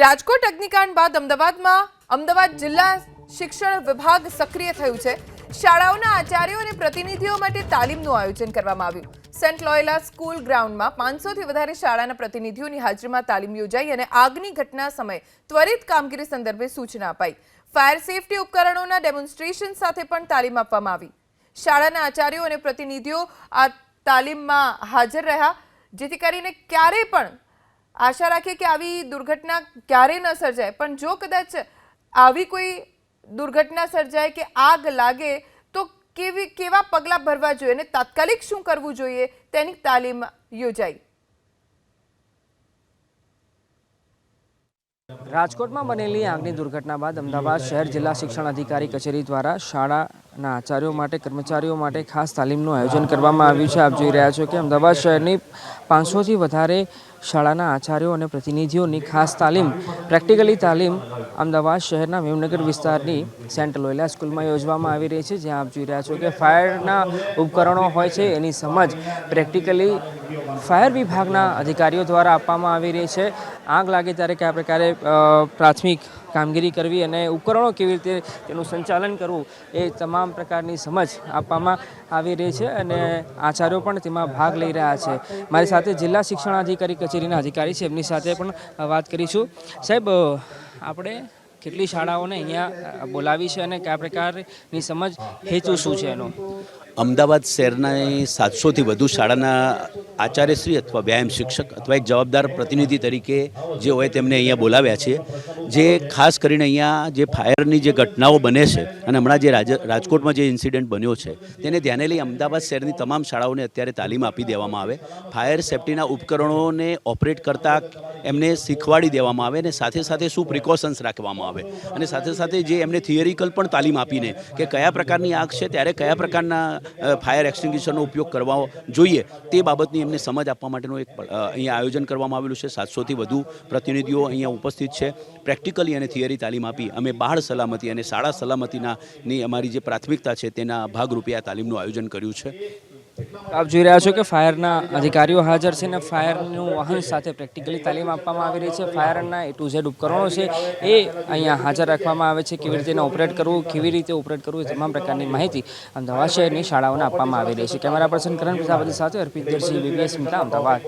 રાજકોટ અગ્નિકાંડ બાદ અમદાવાદમાં અમદાવાદ જિલ્લા શિક્ષણ વિભાગ સક્રિય થયું છે. શાળાઓના આચાર્યો અને પ્રતિનિધિઓ માટે તાલીમનું આયોજન કરવામાં આવ્યું. સેન્ટ લોયલા સ્કૂલ ગ્રાઉન્ડમાં પાંચસોથી વધારે શાળાના પ્રતિનિધિઓની હાજરીમાં તાલીમ યોજાઈ અને આગની ઘટના સમયે ત્વરિત કામગીરી સંદર્ભે સૂચના અપાઈ. ફાયર સેફટી ઉપકરણોના ડેમોન્સ્ટ્રેશન સાથે પણ તાલીમ આપવામાં આવી. શાળાના આચાર્યો અને પ્રતિનિધિઓ આ તાલીમમાં હાજર રહ્યા, જેથી કરીને ક્યારેય પણ આશા રાખીએ કે આવી દુર્ઘટના ક્યારેય ન સર્જાય, પણ જો કદાચ આવી કોઈ દુર્ઘટના સર્જાય કે આગ લાગે, તો કેવી, કેવા પગલાં ભરવા જોઈએ અને તાત્કાલિક શું કરવું જોઈએ તેની તાલીમ યોજાઈ. રાજકોટમાં બનેલી આગની દુર્ઘટના બાદ અમદાવાદ શહેર જિલ્લા શિક્ષણ અધિકારી કચેરી દ્વારા શાળાના આચાર્યો માટે, કર્મચારીઓ માટે ખાસ તાલીમનું આયોજન કરવામાં આવ્યું છે. આપ જોઈ રહ્યા છો કે અમદાવાદ શહેરની પાંચસોથી વધારે શાળાના આચાર્યો અને પ્રતિનિધિઓની ખાસ તાલીમ, પ્રેક્ટિકલી તાલીમ અમદાવાદ શહેરના મેમનગર વિસ્તારની સેન્ટ લોયલા સ્કૂલમાં યોજવામાં આવી રહી છે, જ્યાં આપ જોઈ રહ્યા છો કે ફાયરના ઉપકરણો હોય છે, એની સમજ પ્રેક્ટિકલી ફાયર વિભાગના અધિકારીઓ દ્વારા આપવામાં આવી રહી છે. આગ લાગે ત્યારે કયા પ્રકારે પ્રાથમિક કામગીરી કરવી અને ઉપકરણો કેવી રીતે તેનું સંચાલન કરવું એ તમામ પ્રકારની સમજ આપવામાં આવી રહી છે અને આચાર્યો પણ તેમાં ભાગ લઈ રહ્યા છે. મારી સાથે જિલ્લા શિક્ષણાધિકારી કચેરીના અધિકારી છે. એમની સાથે પણ વાત કરીશું. સાહેબ આપણે કેટલી શાળાઓને અહીંયા બોલાવી છે અને કયા પ્રકારની સમજ હેતુ શું છે એનો? અમદાવાદ શહેરના સાતસોથી વધુ શાળાના આચાર્યશ્રી અથવા વ્યાયામ શિક્ષક અથવા એક જવાબદાર પ્રતિનિધિ તરીકે જે હોય તેમને અહીંયા બોલાવ્યા છે. જે ખાસ કરીને અહીંયા જે ફાયરની જે ઘટનાઓ બને છે અને હમણાં જે રાજ રાજકોટમાં જે ઇન્સિડન્ટ બન્યો છે, તેને ધ્યાને લઈ અમદાવાદ શહેરની તમામ શાળાઓને અત્યારે તાલીમ આપી દેવામાં આવે. ફાયર સેફટીના ઉપકરણોને ઓપરેટ કરતાં એમને શીખવાડી દેવામાં આવે અને સાથે સાથે શું પ્રિકોશન્સ રાખવામાં આવે. અને સાથે સાથે જે એમને થિયરિકલ પણ તાલીમ આપીને કે કયા પ્રકારની આગ છે, ત્યારે કયા પ્રકારના ફાયર એક્સટિંગ્વિશરનો ઉપયોગ કરવા જોઈએ, તે બાબતની એમને સમજ આપવા માટેનું એક અહીંયા આયોજન કરવામાં આવેલું છે. સાતસોથી વધુ પ્રતિનિધિઓ અહીંયા ઉપસ્થિત છે. પ્રેક્ટિકલી અને થિયરી તાલીમ આપી. અમે બાળ સલામતી અને શાળા સલામતીના ની અમારી જે પ્રાથમિકતા છે, તેના ભાગરૂપે આ તાલીમનું આયોજન કર્યું છે. આપ જોઈ રહ્યા છો કે ફાયરના અધિકારીઓ હાજર છે ને ફાયરનું વાહન સાથે પ્રેક્ટિકલી તાલીમ આપવામાં આવી રહી છે. ફાયરના એ ટુ ઝેડ ઉપકરણો છે. એ અહીંયા હાજર રાખવામાં આવે છે કેવી રીતે ઓપરેટ કરવું, કેવી રીતે ઓપરેટ કરવું એ તમામ પ્રકારની માહિતી અમદાવાદ શહેરની શાળાઓને આપવામાં આવી રહી છે. કેમેરા પર્સન કરણ પ્રજાપતિ સાથે અર્પિત દર્શી બીબીએસ મિતા અમદાવાદ.